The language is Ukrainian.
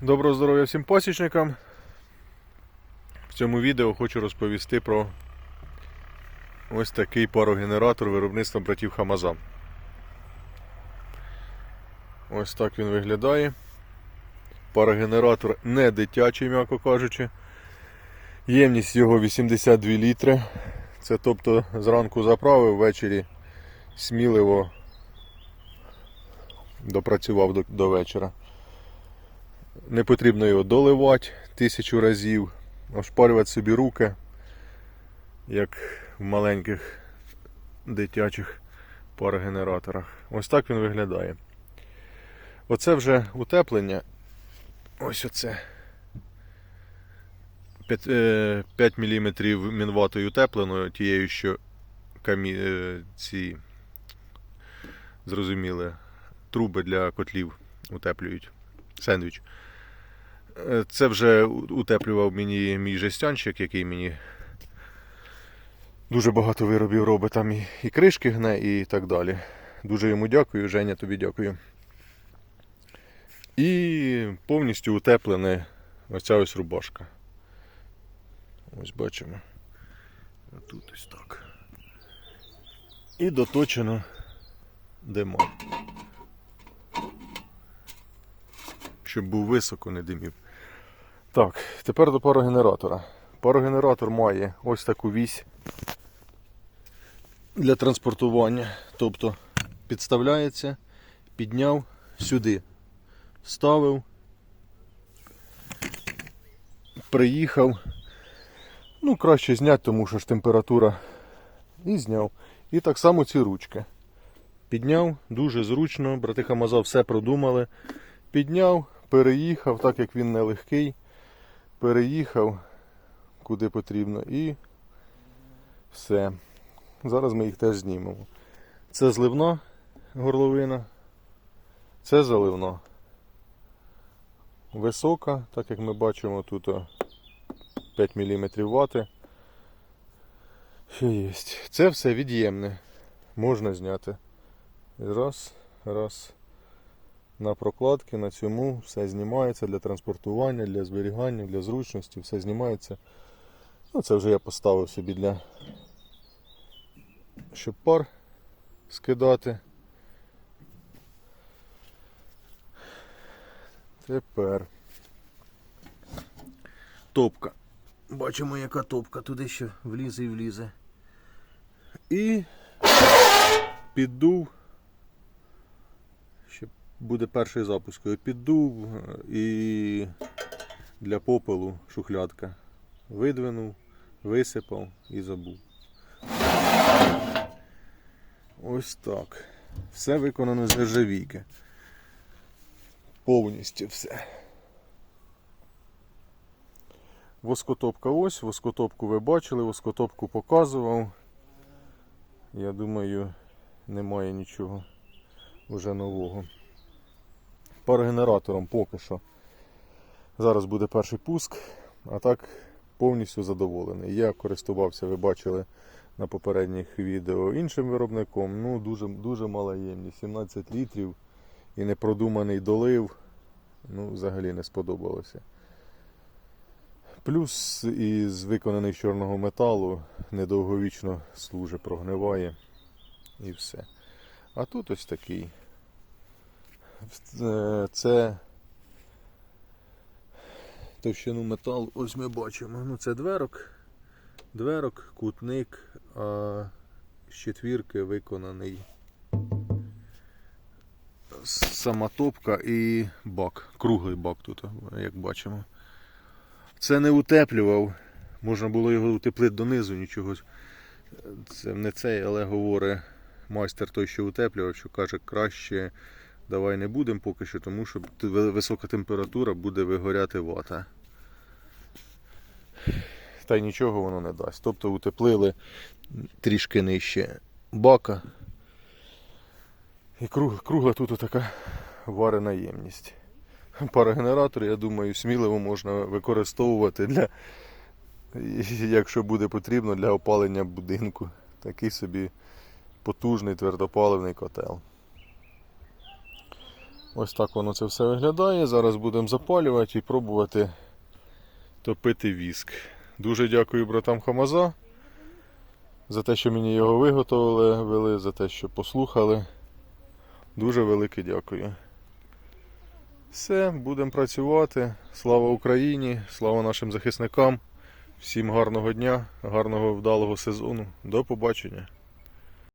Доброго здоров'я всім пасічникам. В цьому відео хочу розповісти про ось такий парогенератор виробництва братів Хамаза. Ось так він виглядає. Парогенератор не дитячий, м'яко кажучи. Ємність його 82 літри. Це тобто зранку заправив, ввечері сміливо допрацював до, до вечора. Не потрібно його доливати тисячу разів, ошпарювати собі руки, як в маленьких дитячих парогенераторах. Ось так він виглядає. Оце вже утеплення. Ось оце. 5, е, 5 мм мінватою утепленою, тією, що камі, е, ці зрозуміли, труби для котлів утеплюють. Сендвіч. Е, Це вже утеплював мені мій жестянщик, який мені дуже багато виробів робить там і, і кришки гне, і так далі. Дуже йому дякую, Женя, тобі дякую. І повністю утеплена оця ось рубашка. Ось бачимо. Тут ось так. І доточено димом. Щоб був високо, не димів. Так, тепер до парогенератора. Парогенератор має ось таку вісь для транспортування. Тобто підставляється, підняв сюди, ставив, приїхав. Ну, краще зняти, тому що ж температура. І зняв. І так само ці ручки. Підняв, дуже зручно, брати Хамаза все продумали. Підняв, переїхав, так як він нелегкий, переїхав куди потрібно і все. Зараз ми їх теж знімемо. Це зливна горловина, це заливна. Висока, так як ми бачимо, тут 5 мм вати. Що є. Це все від'ємне. Можна зняти. Раз, раз на прокладки, на цьому все знімається для транспортування, для зберігання, для зручності, все знімається. Ну, це вже я поставив собі для щоб пар скидати. Тепер топка. Бачимо, яка топка, туди ще влізе і влізе. І піддув буде перший запуск. Його Піддув е, і для попелу шухлядка. Видвинув, висипав і забув. Ось так. Все виконано з нержавійки. Повністю все. Воскотопка ось, воскотопку ви бачили, воскотопку показував. Я думаю, немає нічого вже нового парогенератором поки що. Зараз буде перший пуск, а так повністю задоволений. Я користувався, ви бачили на попередніх відео іншим виробником. Ну, дуже дуже мала ємність, 17 літрів і непродуманий долив. Ну, взагалі не сподобалося. Плюс із виконаний з чорного металу недовговічно служить, прогниває і все. А тут ось такий. Е, Це товщину металу, ось ми бачимо. Ну це дверок, дверок, кутник, а з четвірки виконаний сама топка і бак, круглий бак тут, як бачимо. Це не утеплював, можна було його утеплити донизу, нічого. Це не цей, але говорить майстер той, що утеплював, що каже краще. Давай не будемо поки що, тому що висока температура буде вигоряти вата. Та й нічого воно не дасть. Тобто утеплили трішки нижче бака. І круг, кругла тут така варена ємність. Парогенератор, я думаю, сміливо можна використовувати для, якщо буде потрібно, для опалення будинку. Такий собі потужний твердопаливний котел. Ось так воно це все виглядає. Зараз будемо запалювати і пробувати топити віск. Дуже дякую братам Хамаза за те, що мені його виготовили, вели, за те, що послухали. Дуже велике дякую. Все, будемо працювати. Слава Україні, слава нашим захисникам. Всім гарного дня, гарного вдалого сезону. До побачення.